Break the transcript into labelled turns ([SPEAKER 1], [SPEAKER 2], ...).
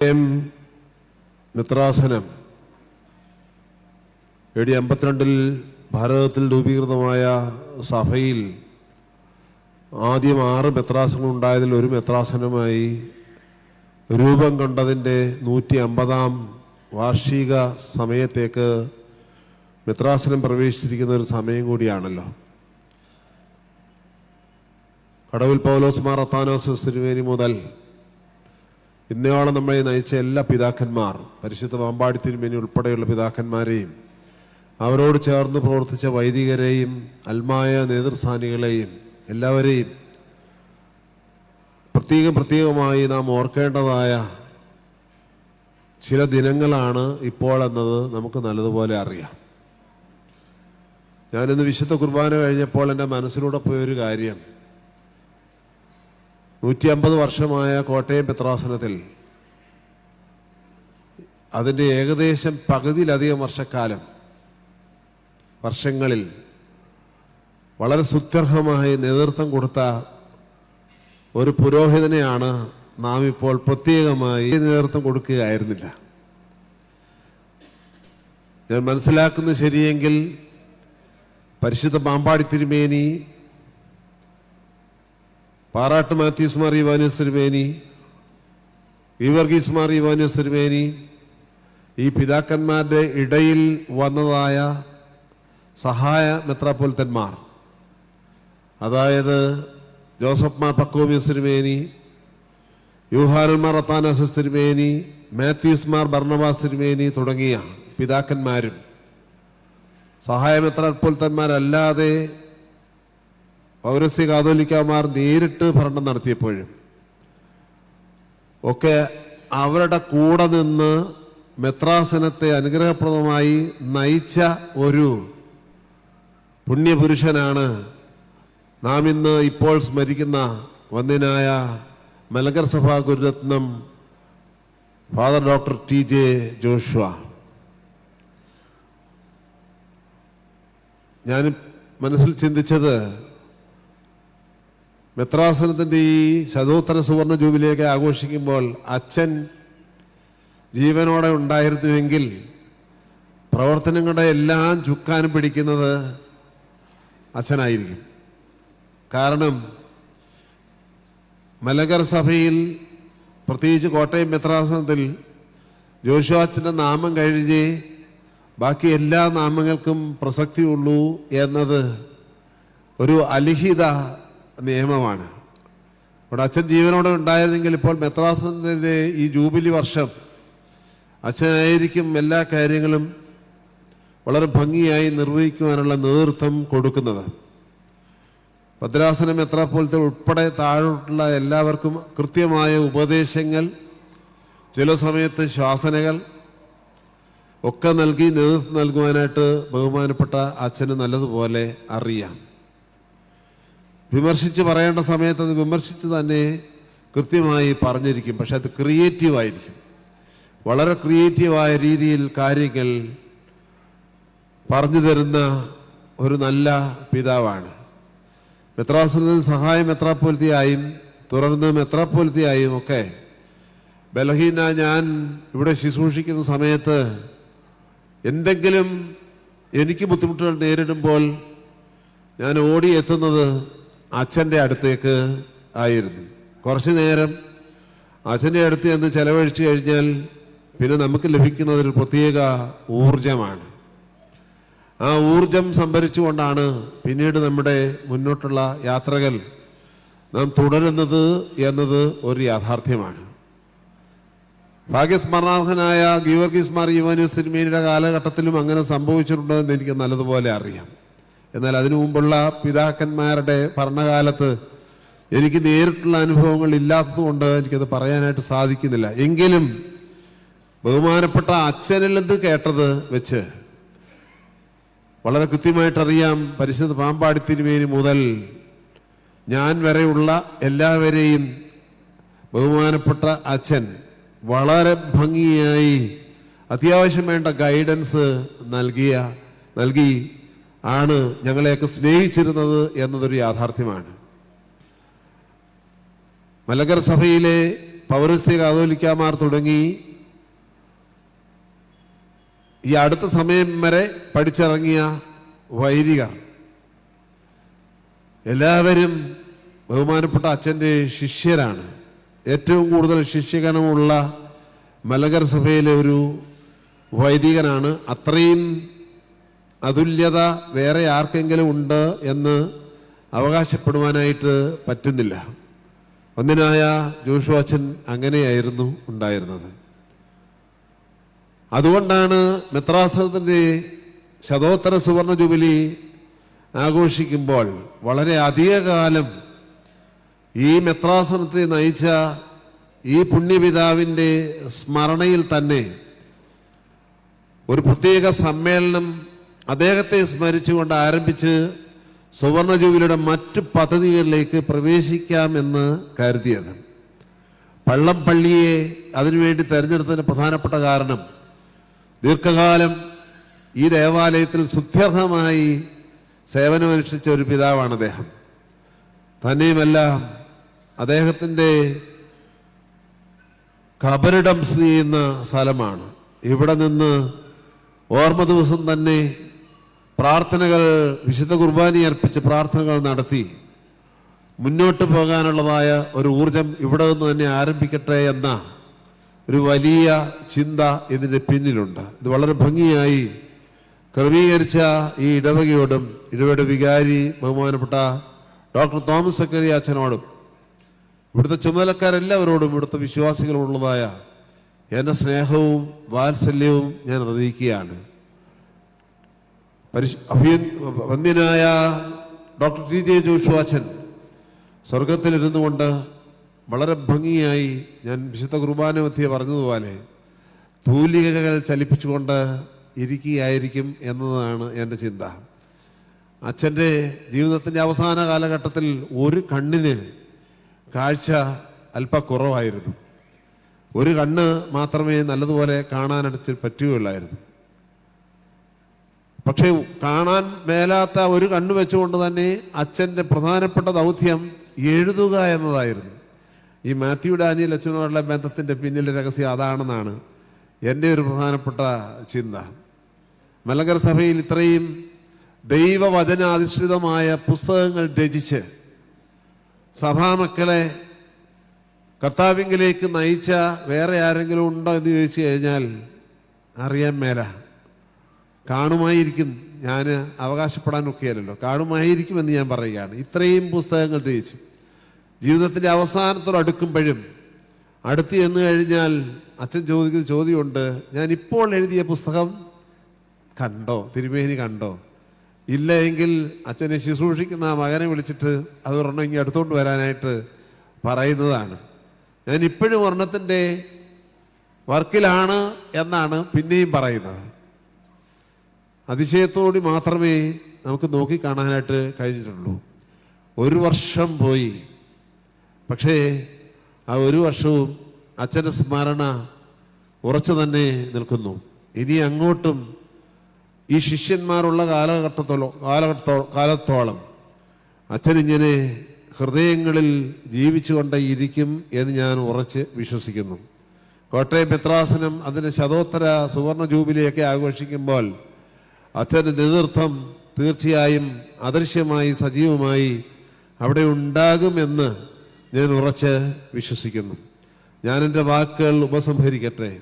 [SPEAKER 1] M മിത്രാസനം. A D അമ്പത്തിരണ്ടിൽ ഭാരതത്തിൽ രൂപീകൃതമായ സഭയിൽ ആദ്യം ആറ് മെത്രാസനങ്ങൾ ഉണ്ടായതിൽ ഒരു മെത്രാസനമായി രൂപം കൊണ്ടതിന്റെ നൂറ്റി അമ്പതാം വാർഷിക സമയത്തേക്ക് മെത്രാസനം പ്രവേശിച്ചിരിക്കുന്ന ഒരു സമയം കൂടിയാണല്ലോ. കടവിൽ പൗലോസ് മാർ അത്താനോസ് തിരുവേനി മുതൽ ഇന്നയോളം നമ്മളെ നയിച്ച എല്ലാ പിതാക്കന്മാർ പരിശുദ്ധ വാമ്പാടി തിരുമേനി ഉൾപ്പെടെയുള്ള പിതാക്കന്മാരെയും അവരോട് ചേർന്ന് പ്രവർത്തിച്ച വൈദികരെയും അൽമായ നേതൃസ്ഥാനികളെയും എല്ലാവരെയും പ്രത്യേകം പ്രത്യേകമായി നാം ഓർക്കേണ്ടതായ ചില ദിനങ്ങളാണ് ഇപ്പോൾ എന്നത് നമുക്ക് നല്ലതുപോലെ അറിയാം. ഞാനിന്ന് വിശുദ്ധ കുർബാന കഴിഞ്ഞപ്പോൾ എന്റെ മനസ്സിലൂടെ പോയൊരു കാര്യം. നൂറ്റി അമ്പത് വർഷമായ കോട്ടയം പിത്രാസനത്തിൽ അതിന്റെ ഏകദേശം പകുതിയിലധികം വർഷക്കാലം വർഷങ്ങളിൽ വളരെ സുത്യർഹമായി നേതൃത്വം കൊടുത്ത ഒരു പുരോഹിതനെയാണ് നാം ഇപ്പോൾ പ്രത്യേകമായി നേതൃത്വം കൊടുക്കുകയായിരുന്നില്ല. ഞാൻ മനസ്സിലാക്കുന്നത് ശരിയെങ്കിൽ പരിശുദ്ധ പാമ്പാടി തിരുമേനി പാറാട്ട് മാത്യൂസ് മാർ ഇവാനിയസ് തിരുമേനി വിവർഗീസ് മാർ ഇവാനിയസ് തിരുമേനി ഈ പിതാക്കന്മാരുടെ ഇടയിൽ വന്നതായ സഹായ മെത്രാപ്പൊലിത്തന്മാർ. അതായത് ജോസഫ് മാർ പക്കോമിയസ് തിരുമേനി യൂഹാനന്മാർ അത്താനാസസ് തിരുമേനി മാത്യൂസ് മാർ ഭർണവാസ് തിരുമേനി തുടങ്ങിയ പിതാക്കന്മാരും സഹായ മെത്രാപ്പൊലിത്തന്മാരല്ലാതെ പൗരസ്യ കാതോലിക്കമാർ നേരിട്ട് ഭരണം നടത്തിയപ്പോഴും ഒക്കെ അവരുടെ കൂടെ നിന്ന് മെത്രാസനത്തെ അനുഗ്രഹപ്രദമായി നയിച്ച ഒരു പുണ്യപുരുഷനാണ് നാം ഇന്ന് ഇപ്പോൾ സ്മരിക്കുന്ന വന്ദനായ മലങ്കർ സഭാ Gururatnam father doctor T J Joshua. ഞാൻ മനസ്സിൽ ചിന്തിച്ചത് മെത്രാസനത്തിന്റെ ഈ ശതോത്തര സുവർണ ജൂബിലിയൊക്കെ ആഘോഷിക്കുമ്പോൾ അച്ഛൻ ജീവനോടെ ഉണ്ടായിരുന്നുവെങ്കിൽ പ്രവർത്തനങ്ങളുടെ എല്ലാം ചുക്കാനും പിടിക്കുന്നത് അച്ഛനായിരിക്കും. കാരണം മലങ്കർ സഭയിൽ പ്രത്യേകിച്ച് കോട്ടയം മെത്രാസനത്തിൽ ജോഷുവാച്ചന്റെ നാമം കഴിഞ്ഞ് ബാക്കി എല്ലാ നാമങ്ങൾക്കും പ്രസക്തിയുള്ളൂ എന്നത് ഒരു അലിഖിത നിയമമാണ്. ഇവിടെ അച്ഛൻ ജീവനോടെ ഉണ്ടായിരുന്നെങ്കിൽ ഇപ്പോൾ മെത്രാസിന്റെ ഈ ജൂബിലി വർഷം അച്ഛനായിരിക്കും എല്ലാ കാര്യങ്ങളും വളരെ ഭംഗിയായി നിർവഹിക്കുവാനുള്ള നേതൃത്വം കൊടുക്കുന്നത്. ഭദ്രാസനം എത്ര പോലത്തെ ഉൾപ്പെടെ താഴോട്ടുള്ള എല്ലാവർക്കും കൃത്യമായ ഉപദേശങ്ങൾ ചില സമയത്ത് ശ്വാസനകൾ ഒക്കെ നൽകി നേതൃത്വം നൽകുവാനായിട്ട് ബഹുമാനപ്പെട്ട അച്ഛന് നല്ലതുപോലെ അറിയാം. വിമർശിച്ച് പറയേണ്ട സമയത്ത് അത് വിമർശിച്ച് തന്നെ കൃത്യമായി പറഞ്ഞിരിക്കും. പക്ഷെ അത് ക്രിയേറ്റീവായിരിക്കും വളരെ ക്രിയേറ്റീവായ രീതിയിൽ കാര്യങ്ങൾ പറഞ്ഞു തരുന്ന ഒരു നല്ല പിതാവാണ്. മെത്രാസുരൻ സഹായം മെത്രാപ്പോലത്തിയായും തുടർന്ന് മെത്രാപ്പോലത്തിയായും ഒക്കെ ബലഹീന ഞാൻ ഇവിടെ ശുശ്രൂഷിക്കുന്ന സമയത്ത് എന്തെങ്കിലും എനിക്ക് ബുദ്ധിമുട്ടുകൾ നേരിടുമ്പോൾ ഞാൻ ഓടിയെത്തുന്നത് അച്ഛന്റെ അടുത്തേക്ക് ആയിരുന്നു. കുറച്ചു നേരം അച്ഛന്റെ അടുത്ത് ചെന്ന് ചെലവഴിച്ചു കഴിഞ്ഞാൽ പിന്നെ നമുക്ക് ലഭിക്കുന്നത് ഒരു പ്രത്യേക ഊർജമാണ് ആ ഊർജം സംഭരിച്ചുകൊണ്ടാണ് പിന്നീട് നമ്മുടെ മുന്നോട്ടുള്ള യാത്രകൾ നാം തുടരുന്നത് എന്നത് ഒരു യാഥാർത്ഥ്യമാണ്. ഭാഗ്യസ്മരണാർഹനായ ഗീവർഗീസ് മാർ യുവാനു സിനിമയുടെ കാലഘട്ടത്തിലും അങ്ങനെ സംഭവിച്ചിട്ടുണ്ടെന്ന് എനിക്ക് നല്ലതുപോലെ അറിയാം. എന്നാൽ അതിനു മുമ്പുള്ള പിതാക്കന്മാരുടെ ഭരണകാലത്ത് എനിക്ക് നേരിട്ടുള്ള അനുഭവങ്ങൾ ഇല്ലാത്തതുകൊണ്ട് എനിക്കത് പറയാനായിട്ട് സാധിക്കുന്നില്ല. എങ്കിലും ബഹുമാനപ്പെട്ട അച്ഛനിൽ നിന്ന് കേട്ടത് വെച്ച് വളരെ കൃത്യമായിട്ടറിയാം പരിശുദ്ധ പാമ്പാടി തിരുമേനി മുതൽ ഞാൻ വരെയുള്ള എല്ലാവരെയും ബഹുമാനപ്പെട്ട അച്ഛൻ വളരെ ഭംഗിയായി അത്യാവശ്യം വേണ്ട ഗൈഡൻസ് നൽകിയ നൽകി ആണ് ഞങ്ങളെയൊക്കെ സ്നേഹിച്ചിരുന്നത് എന്നതൊരു യാഥാർത്ഥ്യമാണ്. മലങ്കർ സഭയിലെ പൗരസ്ത്യ കാതോലിക്കാമാർ തുടങ്ങി ഈ അടുത്ത സമയം വരെ പഠിച്ചിറങ്ങിയ വൈദികർ എല്ലാവരും ബഹുമാനപ്പെട്ട അച്ഛന്റെ ശിഷ്യരാണ്. ഏറ്റവും കൂടുതൽ ശിഷ്യഗണമുള്ള മലകർ സഭയിലെ ഒരു വൈദികനാണ്. അത്രയും അതുല്യത വേറെ ആർക്കെങ്കിലും ഉണ്ട് എന്ന് അവകാശപ്പെടുവാനായിട്ട് പറ്റുന്നില്ല. ഒന്നിനായ ജോഷുവാച്ചൻ അങ്ങനെയായിരുന്നു ഉണ്ടായിരുന്നത്. അതുകൊണ്ടാണ് മെത്രാസനത്തിന്റെ ശതോത്തര സുവർണ ജൂബിലി ആഘോഷിക്കുമ്പോൾ വളരെ അധികകാലം ഈ മെത്രാസനത്തെ നയിച്ച ഈ പുണ്യപിതാവിന്റെ സ്മരണയിൽ തന്നെ ഒരു പ്രത്യേക സമ്മേളനം അദ്ദേഹത്തെ സ്മരിച്ചുകൊണ്ട് ആരംഭിച്ച് സുവർണ ജൂബിലിയുടെ മറ്റു പദ്ധതികളിലേക്ക് പ്രവേശിക്കാമെന്ന് കരുതിയത്. പള്ളം പള്ളിയെ അതിനുവേണ്ടി തെരഞ്ഞെടുത്തതിന് പ്രധാനപ്പെട്ട കാരണം ദീർഘകാലം ഈ ദേവാലയത്തിൽ സുത്യർഹമായി സേവനമനുഷ്ഠിച്ച ഒരു പിതാവാണ് അദ്ദേഹം. തന്നെയുമല്ല അദ്ദേഹത്തിന്റെ കബരിടം സ്ഥിതി ചെയ്യുന്ന സ്ഥലമാണ്. ഇവിടെ നിന്ന് ഓർമ്മ ദിവസം തന്നെ പ്രാർത്ഥനകൾ വിശുദ്ധ കുർബാനി അർപ്പിച്ച് പ്രാർത്ഥനകൾ നടത്തി. മുന്നോട്ട് പോകാനുള്ളതായ ഒരു ഊർജം ഇവിടെ നിന്ന് തന്നെ ആരംഭിക്കട്ടെ എന്ന ഒരു വലിയ ചിന്ത ഇതിന്റെ പിന്നിലുണ്ട്. ഇത് വളരെ ഭംഗിയായി ക്രമീകരിച്ച ഈ ഇടവകയോടും ഇടവയുടെ വികാരി ബഹുമാനപ്പെട്ട ഡോക്ടർ തോമസ് സക്കരി അച്ഛനോടും ഇവിടുത്തെ ചുമതലക്കാരെല്ലാവരോടും ഇവിടുത്തെ വിശ്വാസികളുള്ളതായ എന്റെ സ്നേഹവും വാത്സല്യവും ഞാൻ അറിയിക്കുകയാണ്. പരിശു അഭിയ- വന്ദ്യനായ ഡോക്ടർ ടി ജെ ജോഷുവാച്ചൻ സ്വർഗത്തിലിരുന്നു കൊണ്ട് വളരെ ഭംഗിയായി ഞാൻ വിശുദ്ധ കുർബാന മധ്യ പറഞ്ഞതുപോലെ തൂലികകൾ ചലിപ്പിച്ചുകൊണ്ട് ഇരിക്കുകയായിരിക്കും എന്നതാണ് എന്റെ ചിന്ത. അച്ഛന്റെ ജീവിതത്തിന്റെ അവസാന കാലഘട്ടത്തിൽ ഒരു കണ്ണിന് കാഴ്ച അല്പ കുറവായിരുന്നു ഒരു കണ്ണ് മാത്രമേ നല്ലതുപോലെ കാണാനടിച്ച് പറ്റുകയുള്ളായിരുന്നു. പക്ഷേ കാണാൻ മേലാത്ത ഒരു കണ്ണു വെച്ചുകൊണ്ട് തന്നെ അച്ഛന്റെ പ്രധാനപ്പെട്ട ദൗത്യം എഴുതുക എന്നതായിരുന്നു. ഈ മാത്യു ഡാനിയൽ അച്ഛനോടുള്ള ബന്ധത്തിന്റെ പിന്നിലെ രഹസ്യം അതാണെന്നാണ് എന്റെ ഒരു പ്രധാനപ്പെട്ട ചിന്ത. മലങ്കര സഭയിൽ ഇത്രയും ദൈവവചനാധിഷ്ഠിതമായ പുസ്തകങ്ങൾ രചിച്ച് സഭാമക്കളെ കർത്താവിങ്കിലേക്ക് നയിച്ച വേറെ ആരെങ്കിലും ഉണ്ടോ എന്ന് ചോദിച്ചു കഴിഞ്ഞാൽ അറിയാൻ മേല. കാണുമായിരിക്കും. ഞാൻ അവകാശപ്പെടാനൊക്കെയല്ലോ കാണുമായിരിക്കുമെന്ന് ഞാൻ പറയുകയാണ്. ഇത്രയും പുസ്തകങ്ങൾ രചിച്ചു. ജീവിതത്തിന്റെ അവസാനത്തോട് അടുക്കുമ്പോഴും അടുത്ത് ചെന്ന് കഴിഞ്ഞാൽ അച്ഛൻ ചോദിക്കുന്ന ചോദ്യമുണ്ട് ഞാൻ ഇപ്പോൾ എഴുതിയ പുസ്തകം കണ്ടോ? തിരുമേനി കണ്ടോ? ഇല്ല എങ്കിൽ അച്ഛനെ ശുശ്രൂഷിക്കുന്ന ആ മകനെ വിളിച്ചിട്ട് അത് ഒരെണ്ണം ഇങ്ങനെ അടുത്തോണ്ട് വരാനായിട്ട് പറയുന്നതാണ്. ഞാൻ ഇപ്പോഴും ഒരെണ്ണത്തിന്റെ വർക്കിലാണ് എന്നാണ് പിന്നെയും പറയുന്നത്. അതിശയത്തോടെ മാത്രമേ നമുക്ക് നോക്കി കാണാനായിട്ട് കഴിഞ്ഞിട്ടുള്ളൂ. ഒരു വർഷം പോയി. പക്ഷേ ആ ഒരു വർഷവും അച്ഛന്റെ സ്മരണ ഉറച്ചു തന്നെ നിൽക്കുന്നു. ഇനി അങ്ങോട്ടും ഈ ശിഷ്യന്മാരുള്ള കാലഘട്ടത്തോളം കാലഘട്ടത്തോ കാലത്തോളം അച്ഛനിങ്ങനെ ഹൃദയങ്ങളിൽ ജീവിച്ചുകൊണ്ട് ഇരിക്കും എന്ന് ഞാൻ ഉറച്ച് വിശ്വസിക്കുന്നു. കോട്ടയം പിത്രാസനം അതിന്റെ ശതോത്തര സുവർണ ജൂബിലിയൊക്കെ ആഘോഷിക്കുമ്പോൾ അച്ഛന്റെ നേതൃത്വം തീർച്ചയായും അദൃശ്യമായി സജീവമായി അവിടെ ഉണ്ടാകുമെന്ന് ഞാൻ ഉറച്ച് വിശ്വസിക്കുന്നു. ഞാൻ എന്റെ വാക്കുകൾ ഉപസംഹരിക്കട്ടെ?